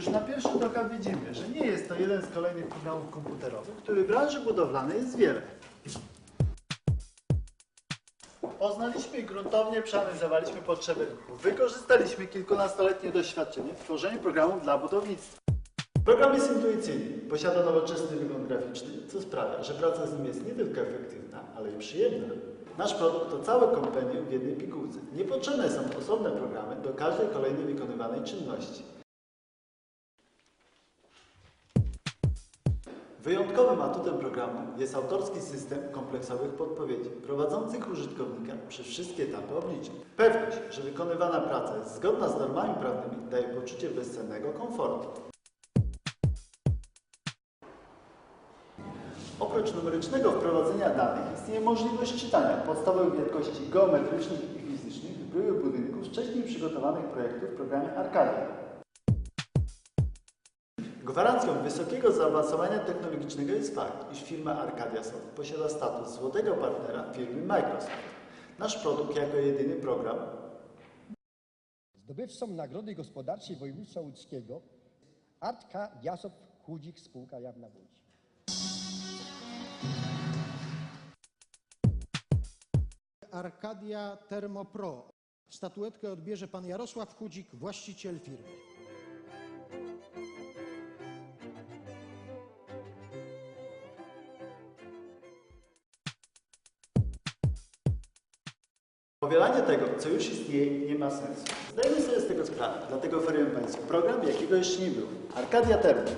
Już na pierwszy rzut oka widzimy, że nie jest to jeden z kolejnych programów komputerowych, który w branży budowlanej jest wiele. Poznaliśmy i gruntownie przeanalizowaliśmy potrzeby rynku. Wykorzystaliśmy kilkunastoletnie doświadczenie w tworzeniu programów dla budownictwa. Program jest intuicyjny, posiada nowoczesny wygląd graficzny, co sprawia, że praca z nim jest nie tylko efektywna, ale i przyjemna. Nasz produkt to całe kompendium w jednej pigułce. Niepotrzebne są osobne programy do każdej kolejnej wykonywanej czynności. Wyjątkowym atutem programu jest autorski system kompleksowych podpowiedzi, prowadzących użytkownika przez wszystkie etapy obliczeń. Pewność, że wykonywana praca jest zgodna z normami prawnymi, daje poczucie bezcennego komfortu. Oprócz numerycznego wprowadzenia danych istnieje możliwość czytania podstawowych wielkości geometrycznych i fizycznych w z wcześniej przygotowanych projektów w programie Arcadia. Gwarancją wysokiego zaawansowania technologicznego jest fakt, iż firma Arcadia Soft posiada status złotego partnera firmy Microsoft. Nasz produkt jako jedyny program Zdobywcą Nagrody Gospodarczej Województwa Łódzkiego Artka Diasow Chudzik Spółka Jawna Łódź. Arcadia Thermopro. Statuetkę odbierze pan Jarosław Chudzik, właściciel firmy. Powielanie tego, co już istnieje, nie ma sensu. Zdajemy sobie z tego sprawę, dlatego oferujemy Państwu program, jakiego jeszcze nie było. Arcadia Termo.